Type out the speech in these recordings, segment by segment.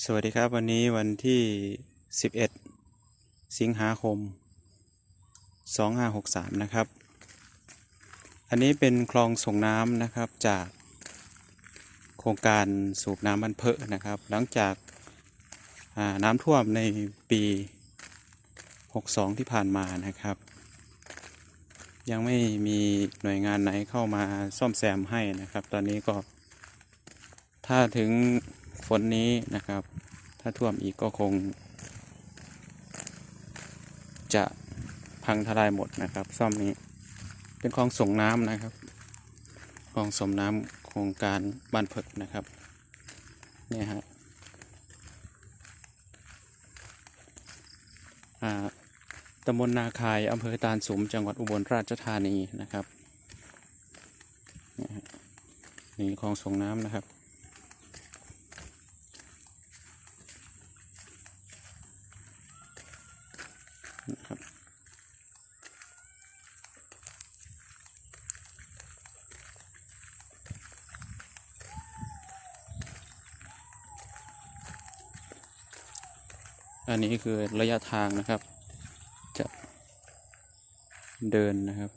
สวัสดีครับวันนี้วันที่ 11 สิงหาคม 2563 นะครับ อันนี้เป็นคลองส่งน้ำนะครับจากโครงการสูบน้ำบันเพอะนะครับ หลังจากาน้ำท่วมในปี 62 ที่ผ่านมานะครับ ยังไม่มีหน่วยงานไหนเข้ามาซ่อมแซมให้นะครับ ตอนนี้ก็ถ้าถึง ฝนนี้นะครับ ถ้าท่วมอีกก็คง จะพังทลายหมดนะครับ ซ่อมนี้ เป็นคลองส่งน้ำนะครับคลองส่งน้ำโครงการบ้านเพิกนะครับเนี่ยฮะตำบลนาคายอำเภอตาลสุมจังหวัดอุบลราชธานีนะครับเนี่ยฮะนี่คลองส่งน้ำนะครับ อันนี้คือระยะทางนะครับ จะเดินนะครับ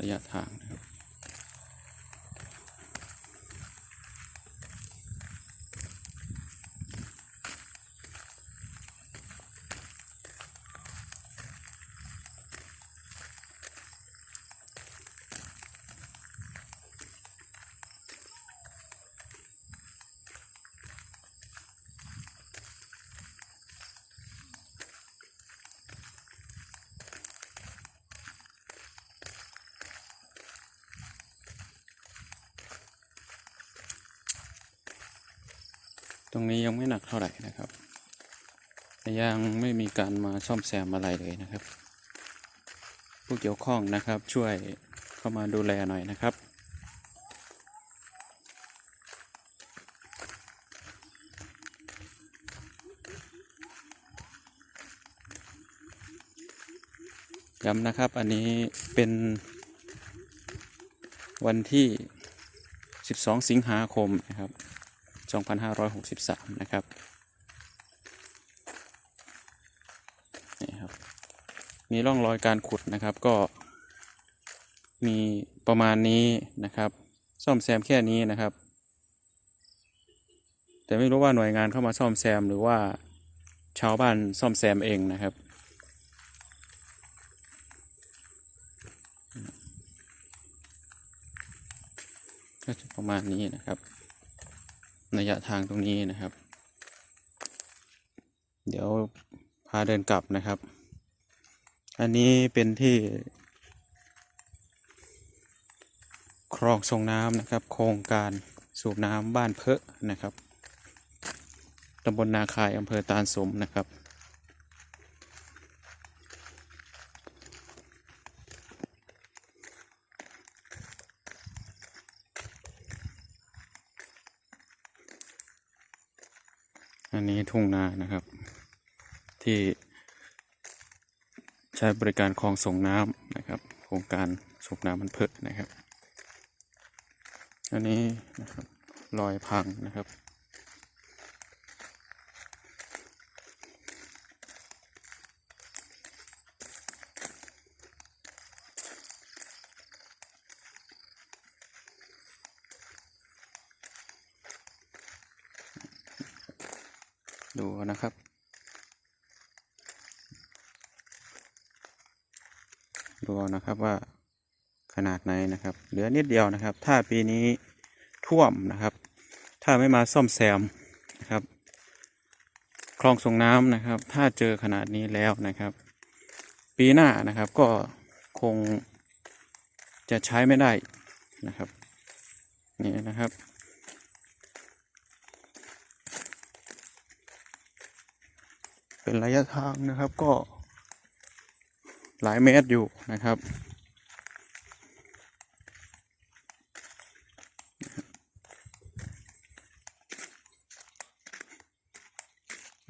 ระยะทางนะครับ ตรงนี้ยังไม่หนักเท่าไหร่นะครับ ยังไม่มีการมาซ่อมแซมอะไรเลยนะครับ ผู้เกี่ยวข้องนะครับช่วยเข้ามาดูแลหน่อยนะครับย้ำนะครับ อันนี้เป็นวันที่ 12 สิงหาคมนะครับ 2563 นะครับนี่ครับ มีร่องรอยการขุดนะครับก็มีประมาณนี้นะครับ ซ่อมแซมแค่นี้นะครับ แต่ไม่รู้ว่าหน่วยงานเข้ามาซ่อมแซมหรือว่าชาวบ้านซ่อมแซมเองนะครับก็จะประมาณนี้นะครับ ระยะทางตรงนี้นะครับ เดี๋ยวพาเดินกลับนะครับ อันนี้เป็นที่ คลองส่งน้ำนะครับ โครงการสูบน้ำบ้านเพอะนะครับตำบลนาคายอำเภอตาลสมนะครับ อันนี้ทุ่งนานะครับ ที่ใช้บริการคลองส่งน้ำนะครับ โครงการสูบน้ำมันเพิดนะครับ อันนี้นะครับรอยพังนะครับ ดูนะครับ ดูนะครับว่าขนาดไหนนะครับ เหลือนิดเดียวนะครับ ถ้าปีนี้ท่วมนะครับ ถ้าไม่มาซ่อมแซมนะครับคลองส่งน้ำนะครับ ถ้าเจอขนาดนี้แล้วนะครับ ปีหน้านะครับก็คงจะใช้ไม่ได้นะครับ นี่นะครับ เป็นระยะทางนะครับก็ หลายเมตรอยู่นะครับ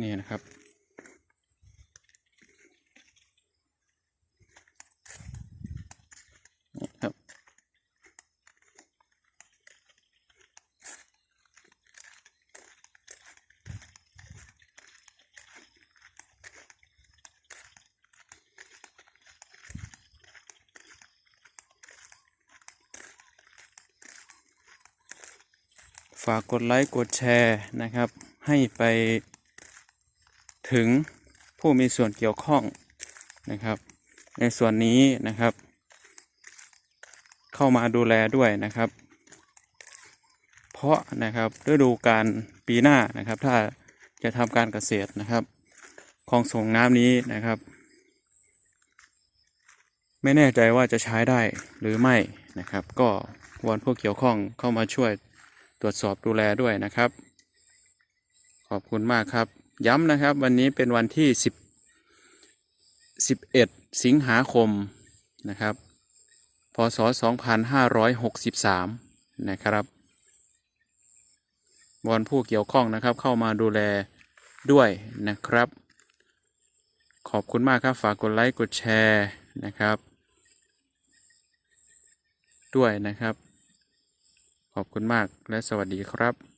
นี่นะครับนี่ครับ ฝากกดไลค์กดแชร์นะครับ ให้ไปถึงผู้มีส่วนเกี่ยวข้องนะครับ ในส่วนนี้นะครับ เข้ามาดูแลด้วยนะครับ เพราะนะครับฤดูการปีหน้านะครับ ถ้าจะทำการเกษตรนะครับคลองส่งน้ำนี้นะครับ ไม่แน่ใจว่าจะใช้ได้หรือไม่นะครับ ก็วอนผู้เกี่ยวข้องเข้ามาช่วย ตรวจสอบดูแลด้วยนะครับ ขอบคุณมากครับ ย้ำนะครับวันนี้เป็นวันที่ 10 11 สิงหาคมนะครับ พศ 2563 นะครับวอนผู้เกี่ยวข้องนะครับ เข้ามาดูแลด้วยนะครับ ขอบคุณมากครับฝากกดไลค์กดแชร์นะครับ ด้วยนะครับ ขอบคุณมากและสวัสดีครับ